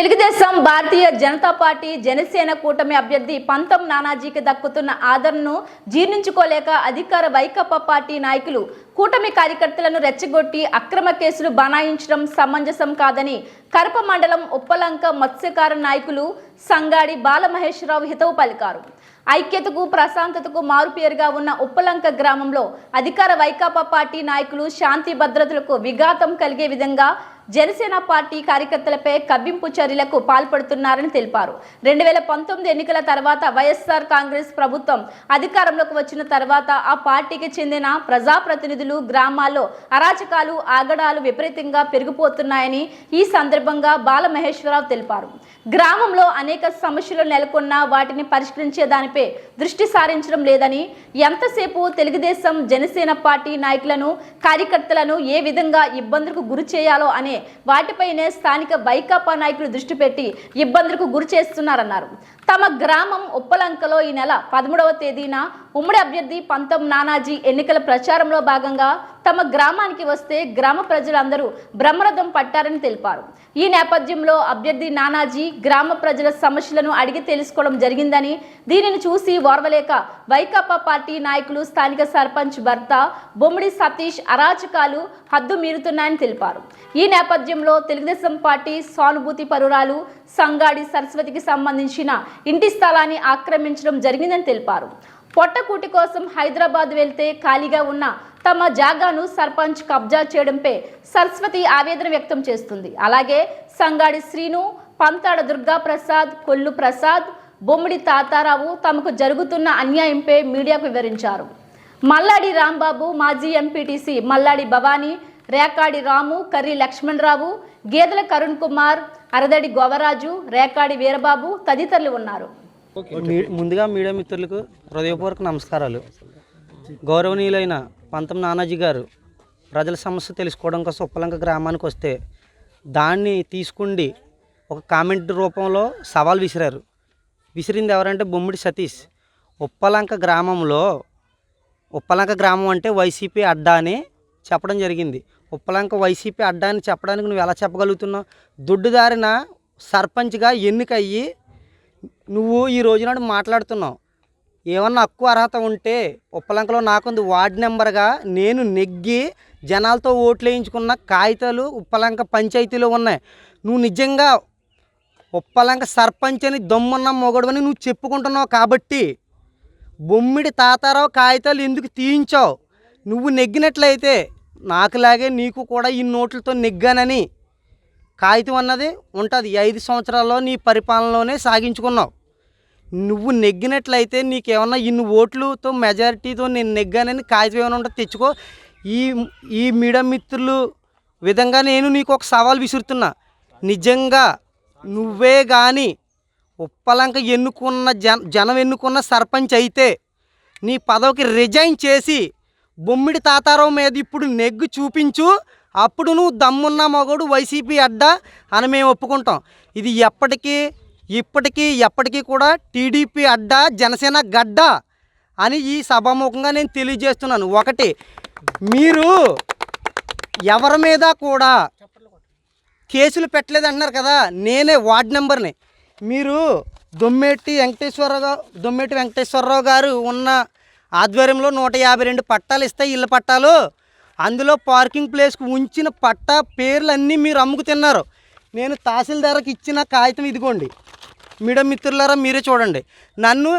Telugu Desam Bharatiya Janata party Janasena కూటమి అభ్యర్థి పంతం నానాజీకి దక్కుతున్న ఆదరణను జీర్ణించుకోలేక అధికార వైకప్పా పార్టీ నాయకులు కూటమి కార్యకర్తలను రెచ్చగొట్టి అక్రమ కేసులు బనాయించడం సమంజసం కాదని కరప మండలం ఉప్పలంక మత్స్యకార నాయకులు సంగాడి బాలమహేశ్వరరావు హితవు పలికారు. ఐక్యతకు ప్రశాంతతకు మారుపేరుగా ఉన్న ఉప్పలంక గ్రామంలో అధికార వైకాపా పార్టీ నాయకులు శాంతి భద్రతలకు విఘాతం కలిగే విధంగా జనసేన పార్టీ కార్యకర్తలపై కబ్బింపు చర్యలకు పాల్పడుతున్నారని తెలిపారు. రెండు వేల పంతొమ్మిది ఎన్నికల తర్వాత వైఎస్ఆర్ కాంగ్రెస్ ప్రభుత్వం అధికారంలోకి వచ్చిన తర్వాత ఆ పార్టీకి చెందిన ప్రజాప్రతినిధులు గ్రామాల్లో అరాచకాలు ఆగడాలు విపరీతంగా పెరిగిపోతున్నాయని ఈ సందర్భంగా బాలమహేశ్వరరావు తెలిపారు. గ్రామంలో అనేక సమస్యలు నెలకొన్నా వాటిని పరిష్కరించే దానిపై దృష్టి సారించడం లేదని ఎంతసేపు తెలుగుదేశం జనసేన పార్టీ నాయకులను కార్యకర్తలను ఏ విధంగా ఇబ్బందులకు గురి చేయాలో అనే వాటిపైనే స్థానిక వైకాపా నాయకులు దృష్టి పెట్టి ఇబ్బందులకు గురి చేస్తున్నారన్నారు. తమ గ్రామం ఉప్పలంకలో ఈ నెల పదమూడవ తేదీన ఉమ్మడి అభ్యర్థి పంతం నానాజీ ఎన్నికల ప్రచారంలో భాగంగా తమ గ్రామానికి వస్తే గ్రామ ప్రజలందరూ బ్రహ్మరథం పట్టారని తెలిపారు. ఈ నేపథ్యంలో అభ్యర్థి నానాజీ గ్రామ ప్రజల సమస్యలను అడిగి తెలుసుకోవడం జరిగిందని దీనిని చూసి ఓర్వలేక వైకాపా పార్టీ నాయకులు స్థానిక సర్పంచ్ భర్త బొమ్మిడి సతీష్ అరాచకాలు హద్దు మీరుతున్నాయని తెలిపారు. ఈ నేపథ్యంలో తెలుగుదేశం పార్టీ సానుభూతి పరురాలు సంగాడి సరస్వతికి సంబంధించిన ఇంటి స్థలాన్ని ఆక్రమించడం జరిగిందని తెలిపారు. పొట్టకూటి కోసం హైదరాబాద్ వెళ్తే ఖాళీగా ఉన్న తమ జాగాను సర్పంచ్ కబ్జా చేయడంపై సరస్వతి ఆవేదన వ్యక్తం చేస్తుంది. అలాగే సంగాడి శ్రీను పంతాడ దుర్గా ప్రసాద్ కొల్లు ప్రసాద్ బొమ్మిడి తాతారావు తమకు జరుగుతున్న అన్యాయంపై మీడియాకు వివరించారు. మల్లాడి రాంబాబు మాజీ ఎంపీటీసీ మల్లాడి భవానీ రేకాడి రాము కర్రీ లక్ష్మణరావు గేదెల కరుణ్ కుమార్ అరదడి గోవరాజు రేకాడి వీరబాబు తదితరులు ఉన్నారు. మీ- ముందుగా మీడియా మిత్రులకు హృదయపూర్వక నమస్కారాలు. గౌరవనీయులైన పంతం నానాజీ గారు ప్రజల సమస్య తెలుసుకోవడం కోసం ఉప్పలంక గ్రామానికి వస్తే దాన్ని తీసుకుండి ఒక కామెంట్ రూపంలో సవాల్ విసిరారు. విసిరింది ఎవరంటే బొమ్మిడి సతీష్. ఉప్పలంక గ్రామంలో ఉప్పలంక గ్రామం అంటే వైసీపీ అడ్డా అని చెప్పడం జరిగింది. ఉప్పలంక వైసీపీ అడ్డాన్ని చెప్పడానికి నువ్వు ఎలా చెప్పగలుగుతున్నావు? దుడ్డుదారిన సర్పంచ్గా ఎన్నికయ్యి నువ్వు ఈ రోజునాడు మాట్లాడుతున్నావు. ఏమన్నా హక్కు అర్హత ఉంటే ఉప్పలంకలో నాకుంది వార్డ్ నెంబర్గా నేను నెగ్గి జనాలతో ఓట్లు వేయించుకున్న కాగితాలు ఉప్పలంక పంచాయతీలో ఉన్నాయి. నువ్వు నిజంగా ఉప్పలంక సర్పంచ్ అని దమ్మున్న మొగడు అని నువ్వు చెప్పుకుంటున్నావు కాబట్టి బొమ్మిడి తాతారావు కాగితాలు ఎందుకు తీయించావు? నువ్వు నెగ్గినట్లయితే నాకులాగే నీకు కూడా ఈ నోట్లతో నెగ్గానని కాగితం అన్నది ఉంటుంది. ఐదు సంవత్సరాల్లో నీ పరిపాలనలోనే సాగించుకున్నావు. నువ్వు నెగ్గినట్లయితే నీకేమన్నా ఇన్ని ఓట్లతో మెజారిటీతో నేను నెగ్గానని కాగితం ఏమైనా ఉంటే తెచ్చుకో. ఈ ఈ మీడియా మిత్రులు విధంగా నేను నీకు ఒక సవాల్ విసురుతున్నా. నిజంగా నువ్వే కానీ ఉప్పలంక ఎన్నుకున్న జన జనం ఎన్నుకున్న సర్పంచ్ అయితే నీ పదవికి రిజైన్ చేసి బొమ్మిడి తాతారావు మీద ఇప్పుడు నెగ్గు చూపించు అప్పుడు నువ్వు దమ్మున్న మగోడు వైసీపీ అడ్డా అని మేము ఒప్పుకుంటాం. ఇది ఎప్పటికీ ఇప్పటికీ ఎప్పటికీ కూడా టీడీపీ అడ్డా జనసేన గడ్డ అని ఈ సభాముఖంగా నేను తెలియజేస్తున్నాను. ఒకటి మీరు ఎవరి మీద కూడా కేసులు పెట్టలేదు అంటున్నారు కదా నేనే వార్డ్ నెంబర్ని. మీరు దొమ్మేటి వెంకటేశ్వరరావు దొమ్మేటి వెంకటేశ్వరరావు గారు ఉన్న ఆధ్వర్యంలో నూట యాభై రెండు పట్టాలు ఇస్తాయి ఇళ్ళ పట్టాలు. అందులో పార్కింగ్ ప్లేస్కి ఉంచిన పట్టా పేర్లు అన్నీ మీరు అమ్ముకు తిన్నారు నేను తహసీల్దార్కి ఇచ్చిన కాగితం ఇదిగోండి. మీడియా మిత్రులారా మీరే చూడండి. నన్ను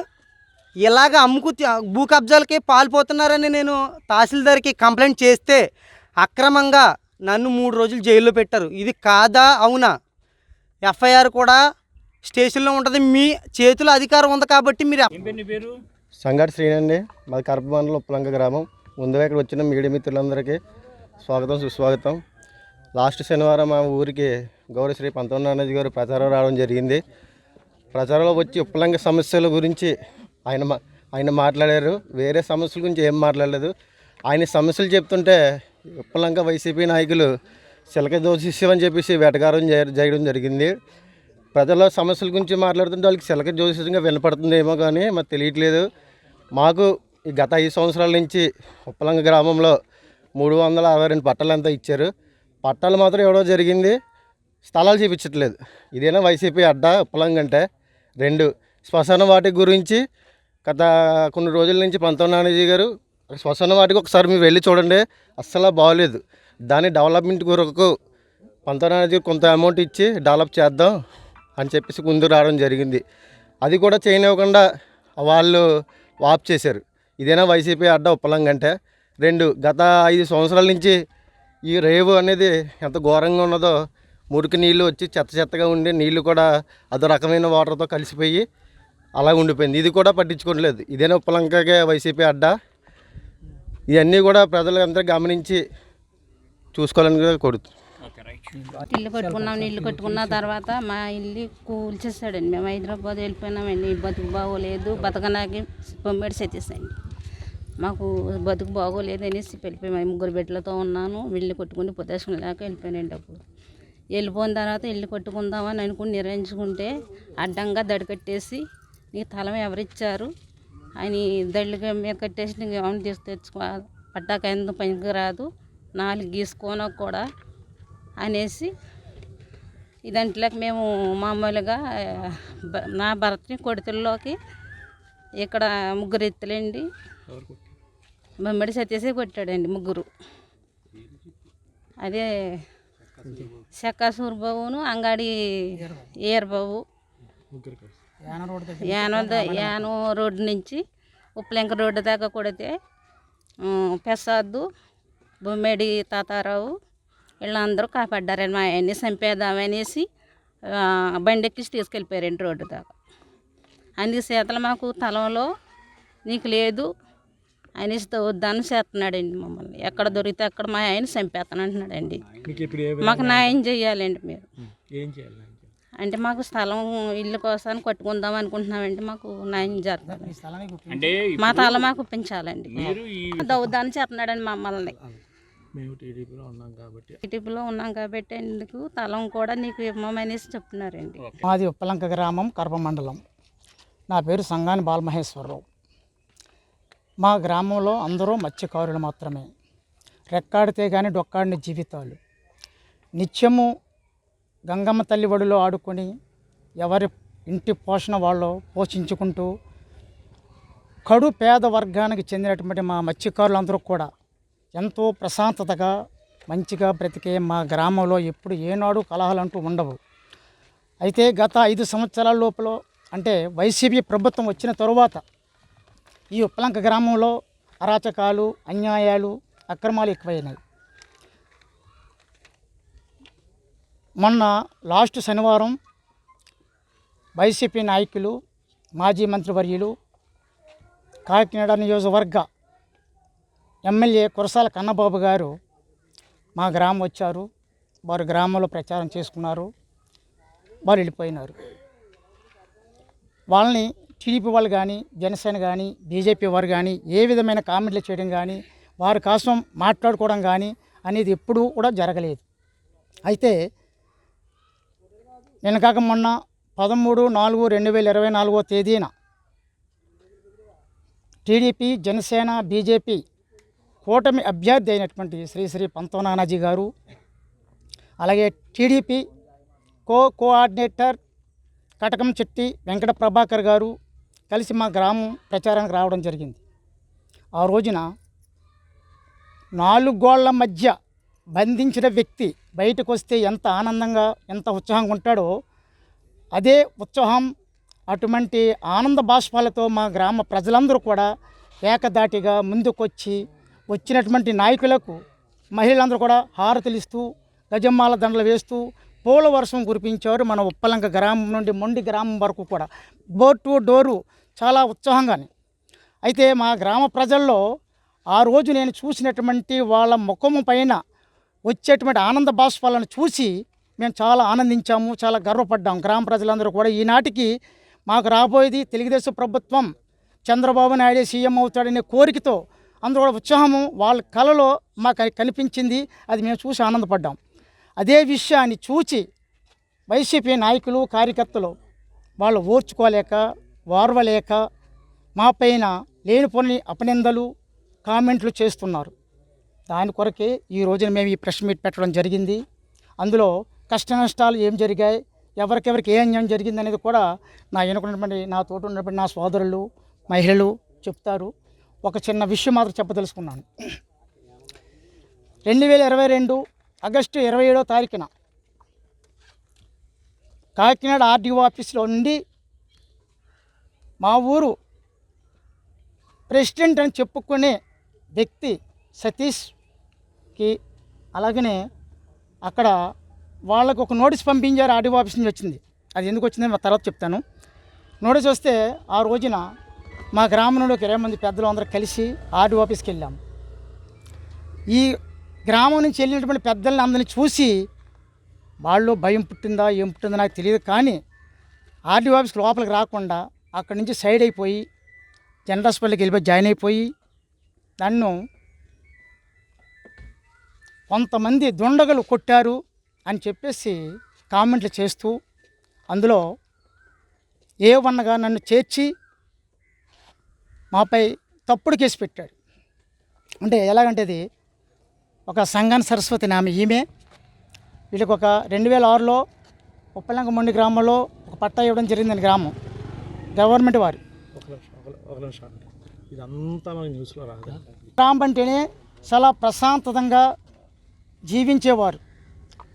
ఇలాగ అమ్ముకు భూ కబ్జాలకి పాల్పోతున్నారని నేను తహసీల్దార్కి కంప్లైంట్ చేస్తే అక్రమంగా నన్ను మూడు రోజులు జైల్లో పెట్టారు. ఇది కాదా? అవునా? ఎఫ్ఐఆర్ కూడా స్టేషన్లో ఉంటుంది. మీ చేతిలో అధికారం ఉంది కాబట్టి మీరు పేరు? సంగటి శ్రీనండి మాది కరపమండలం ఉప్పలంక గ్రామం. ముందుగా ఇక్కడ వచ్చిన మీడియా మిత్రులందరికీ స్వాగతం సుస్వాగతం. లాస్ట్ శనివారం మా ఊరికి గౌరవశ్రీ పంతొమ్మిది నానాజీ గారు ప్రచారం రావడం జరిగింది. ప్రచారంలో వచ్చి ఉప్పలంక సమస్యల గురించి ఆయన మా ఆయన మాట్లాడారు. వేరే సమస్యల గురించి ఏం మాట్లాడలేదు. ఆయన సమస్యలు చెప్తుంటే ఉప్పలంక వైసీపీ నాయకులు చిలక జ్యోతిష్యం అని చెప్పేసి వేటగారం చేయడం జరిగింది. ప్రజల సమస్యల గురించి మాట్లాడుతుంటే వాళ్ళకి చిలక జ్యోతిష్యంగా వినపడుతుందేమో కానీ మాకు తెలియట్లేదు. మాకు ఈ గత ఐదు సంవత్సరాల నుంచి ఉప్పలంగ గ్రామంలో మూడు వందల అరవై రెండు పట్టాలు అంతా ఇచ్చారు. పట్టాలు మాత్రం ఎవడో జరిగింది స్థలాలు చూపించట్లేదు. ఇదేనా వైసీపీ అడ్డా ఉప్పలంగ అంటే? రెండు శ్మశాన వాటి గురించి గత కొన్ని రోజుల నుంచి పంతొమ్మిది గారు శ్మశాన వాటికి ఒకసారి మీరు వెళ్ళి చూడండి అస్సలు బాగోలేదు. దాని డెవలప్మెంట్ కొరకు పంతొమ్మిది కొంత అమౌంట్ ఇచ్చి డెవలప్ చేద్దాం అని చెప్పేసి ముందు రావడం జరిగింది. అది కూడా చేయనివ్వకుండా వాళ్ళు వాప్ చేశారు. ఇదేనా వైసీపీ అడ్డా ఉప్పలంగంటే రెండు గత ఐదు సంవత్సరాల నుంచి ఈ రేవు అనేది ఎంత ఘోరంగా ఉన్నదో మురికి నీళ్ళు వచ్చి చెత్త చెత్తగా ఉండి నీళ్ళు కూడా అదో రకమైన వాటర్తో కలిసిపోయి అలా ఉండిపోయింది. ఇది కూడా పట్టించుకోవట్లేదు. ఇదేనా ఉప్పలంకగా వైసీపీ అడ్డా? ఇవన్నీ కూడా ప్రజలందరూ గమనించి చూసుకోవాలని కోరుతున్నాను ఇల్లు కట్టుకున్నాం ఇల్లు కట్టుకున్న తర్వాత మా ఇల్లు కూల్చేసాడండి మేము హైదరాబాద్ వెళ్ళిపోయినామండి బతుకు బాగోలేదు బతకనాకి బొమ్మిడి సెత్తేసండి మాకు బతుకు బాగోలేదు అనేసి వెళ్ళిపోయాము ముగ్గురు బిడ్డలతో ఉన్నాను ఇల్లు కొట్టుకుని పొద్దేశం లేక వెళ్ళిపోయానండి అప్పుడు. వెళ్ళిపోయిన తర్వాత ఇల్లు కట్టుకుందామని అనుకుని నిర్ణయించుకుంటే అడ్డంగా దడి కట్టేసి నీకు తలం ఎవరిచ్చారు? అని దళ్ళుగా మీద కట్టేసి నీకు ఏమైనా తీసి తెచ్చుకో పడ్డాక ఎందుకు పనికి రాదు నాలుగు గీసుకోనో కూడా అనేసి ఇదంట్లోకి మేము మామూలుగా నా భర్తని కొడుతుల్లోకి ఇక్కడ ముగ్గురు ఎత్తులండి. బొమ్మడి సత్యసే కొట్టాడండి ముగ్గురు. అదే చెక్క సూర్బాబును అంగాడి ఏర్బాబు. యానం ద- యానం రోడ్డు నుంచి ఉప్పలెంక రోడ్డు దాకా కొడితే ప్రసాద్ బొమ్మేడి తాతారావు. వీళ్ళందరూ కాపాడ్డారండి మా ఆయన్ని చంపేద్దామనేసి ఆ, బండి ఎక్కించి తీసుకెళ్ళిపోయారండి రోడ్డు దాకా. అందుకే చేతలు మాకు తలంలో నీకు లేదు అనేసి వద్దని చేస్తున్నాడండి మమ్మల్ని. ఎక్కడ దొరికితే అక్కడ మా ఆయన చంపేస్తాను అంటున్నాడండి. మీకు న్యాయం చేయాలండి మీరు. ఏం చేయాలి నాకు? అంటే మాకు స్థలం ఇల్లు కోసం కట్టుకుందాం అనుకుంటున్నామంటే మాకు న్యాయం జరగాలి. అంటే మా తల మాకు పెంచాలండి దౌదాన్ని చేస్తున్నాడండి మమ్మల్ని. మేము టీడీపీలో ఉన్నాం కాబట్టి. టీడీపీలో ఉన్నాం కాబట్టి ఎందుకు? తలం కూడా నీకు ఇవ్వమనేసి చెప్తున్నారండి. మాది ఉప్పలంక గ్రామం కరప మండలం. నా పేరు సంగాని బాలమహేశ్వరరావు. మా గ్రామంలో అందరూ మత్స్యకారులు మాత్రమే. రెక్కాడితే కానీ డొక్కాడిని జీవితాలు. నిత్యము గంగమ్మ తల్లి ఒడిలో ఆడుకొని ఎవరి ఇంటి పోషణ వాళ్ళు పోషించుకుంటూ కడు పేద వర్గానికి చెందినటువంటి మా మత్స్యకారులందరూ కూడా ఎంతో ప్రశాంతతగా మంచిగా బ్రతికే మా గ్రామంలో ఎప్పుడు ఏనాడు కలహాలు అంటూ ఉండవు. అయితే గత ఐదు సంవత్సరాల లోపల అంటే వైసీపీ ప్రభుత్వం వచ్చిన తరువాత ఈ ఉప్పలంక గ్రామంలో అరాచకాలు అన్యాయాలు అక్రమాలు ఎక్కువైనాయి. మొన్న లాస్ట్ శనివారం వైసీపీ నాయకులు మాజీ మంత్రివర్యులు కాకినాడ నియోజకవర్గ ఎమ్మెల్యే కురసాల కన్నబాబు గారు మా గ్రామం వచ్చారు. వారు గ్రామంలో ప్రచారం చేసుకున్నారు. వారు వెళ్ళిపోయినారు. వాళ్ళని టీడీపీ వాళ్ళు కానీ జనసేన కానీ బీజేపీ వారు కానీ ఏ విధమైన కామెంట్లు చేయడం కానీ వారి కోసం మాట్లాడుకోవడం కానీ అనేది ఎప్పుడూ కూడా జరగలేదు. అయితే నిన్న కాక మొన్న పదమూడు నాలుగు రెండు వేల ఇరవై నాలుగో తేదీన టీడీపీ జనసేన బీజేపీ కూటమి అభ్యర్థి అయినటువంటి శ్రీ శ్రీ పంతో నానాజీ గారు అలాగే TDP co coordinator Katakam Chetti Venkata Prabhakar garu కలిసి మా గ్రామం ప్రచారానికి రావడం జరిగింది. ఆ రోజున నాలుగు గోళ్ళ మధ్య బంధించిన వ్యక్తి బయటకు వస్తే ఎంత ఆనందంగా ఎంత ఉత్సాహంగా ఉంటాడో అదే ఉత్సాహం అటువంటి ఆనంద బాష్పాలతో మా గ్రామ ప్రజలందరూ కూడా ఏకదాటిగా ముందుకొచ్చి వచ్చినటువంటి నాయకులకు మహిళలందరూ కూడా హారతులిస్తూ గజమ్మాల దండలు వేస్తూ పూల వర్షం కురిపించారు మన ఉప్పలంక గ్రామం నుండి మొండి గ్రామం వరకు కూడా. డోర్ టు డోరు చాలా ఉత్సాహంగానే. అయితే మా గ్రామ ప్రజల్లో ఆ రోజు నేను చూసినటువంటి వాళ్ళ ముఖము పైన వచ్చేటువంటి ఆనంద బాష్పాలను చూసి మేము చాలా ఆనందించాము చాలా గర్వపడ్డాం. గ్రామ ప్రజలందరూ కూడా ఈనాటికి మాకు రాబోయేది తెలుగుదేశం ప్రభుత్వం చంద్రబాబు నాయుడు సీఎం అవుతాడనే కోరికతో అందరూ కూడా ఉత్సాహము వాళ్ళ కళలో మాకు కనిపించింది అది మేము చూసి ఆనందపడ్డాం. అదే విషయాన్ని చూచి వైసీపీ నాయకులు కార్యకర్తలు వాళ్ళు ఓర్చుకోలేక వార్వలేక మా పైన లేనిపోని అపనిందలు కామెంట్లు చేస్తున్నారు. దాని కొరకే ఈ రోజున మేము ఈ ప్రెస్ మీట్ పెట్టడం జరిగింది. అందులో కష్ట నష్టాలు ఏం జరిగాయి ఎవరికెవరికి ఏ అన్యాయం జరిగింది అనేది కూడా నా వెనుకున్నటువంటి నా తోట ఉన్నటువంటి నా సోదరులు మహిళలు చెప్తారు. ఒక చిన్న విషయం మాత్రం చెప్పదలుచుకున్నాను. రెండు వేల ఇరవై రెండు ఆగస్టు ఇరవై ఏడో తారీఖున కాకినాడ ఆర్డీఓ ఆఫీస్లో ఉండి మా ఊరు ప్రెసిడెంట్ అని చెప్పుకునే వ్యక్తి సతీష్కి అలాగనే అక్కడ వాళ్ళకు ఒక నోటీస్ పంపించారు ఆర్డీఓ ఆఫీస్ నుంచి వచ్చింది. అది ఎందుకు వచ్చిందని మా తర్వాత చెప్తాను. నోటీస్ వస్తే ఆ రోజున మా గ్రామంలో ఒక ఇరవై మంది పెద్దలు అందరూ కలిసి ఆర్డీఓ ఆఫీస్కి వెళ్ళాము ఈ గ్రామం నుంచి వెళ్ళినటువంటి పెద్దల్ని అందరిని చూసి వాళ్ళు భయం పుట్టిందా ఏం పుట్టిందో నాకు తెలియదు కానీ ఆర్డీఓ ఆఫీస్కి లోపలికి రాకుండా అక్కడి నుంచి సైడ్ అయిపోయి జనరల్ హాస్పిటల్కి వెళ్ళిపోయి జాయిన్ అయిపోయి నన్ను కొంతమంది దుండగలు కొట్టారు అని చెప్పేసి కామెంట్లు చేస్తూ అందులో ఏ వన్నగా నన్ను చేర్చి మాపై తప్పుడు కేసు పెట్టాడు. అంటే ఎలాగంటే అది ఒక సంగాన సరస్వతి నామె ఈమె. వీళ్ళకి ఒక రెండు వేల ఆరులో ఉప్పలంకమండి గ్రామంలో ఒక పట్టా ఇవ్వడం జరిగిందని గ్రామం. గవర్నమెంట్ వారు. ఇదంతా మనకి న్యూస్లో రాదా? గ్రామం అంటేనే చాలా ప్రశాంతతంగా జీవించేవారు.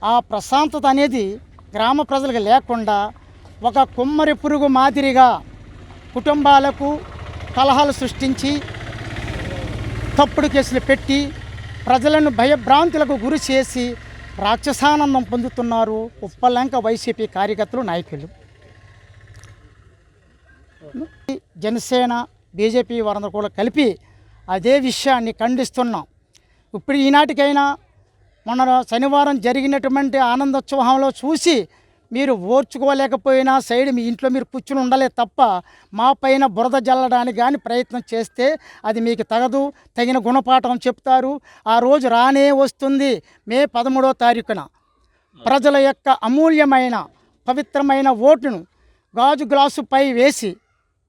ఆ ప్రశాంతత అనేది గ్రామ ప్రజలకు లేకుండా ఒక కుమ్మరి పురుగు మాదిరిగా కుటుంబాలకు కలహాలు సృష్టించి తప్పుడు కేసులు పెట్టి ప్రజలను భయభ్రాంతులకు గురి చేసి రాక్షసానందం పొందుతున్నారు ఉప్పలంక వైసీపీ కార్యకర్తలు నాయకులు. జనసేన బీజేపీ వారందరూ కూడా కలిపి అదే విషయాన్ని ఖండిస్తున్నాం. ఇప్పుడు ఈనాటికైనా మొన్న శనివారం జరిగినటువంటి ఆనందోత్సవంలో చూసి మీరు ఓర్చుకోలేకపోయినా సైడ్ మీ ఇంట్లో మీరు కూర్చుని ఉండలే తప్ప మా పైన బురద జల్లడానికి కానీ ప్రయత్నం చేస్తే అది మీకు తగదు తగిన గుణపాఠం చెప్తారు. ఆ రోజు రానే వస్తుంది మే పదమూడో తారీఖున. ప్రజల యొక్క అమూల్యమైన పవిత్రమైన ఓటును గాజు గ్లాసుపై వేసి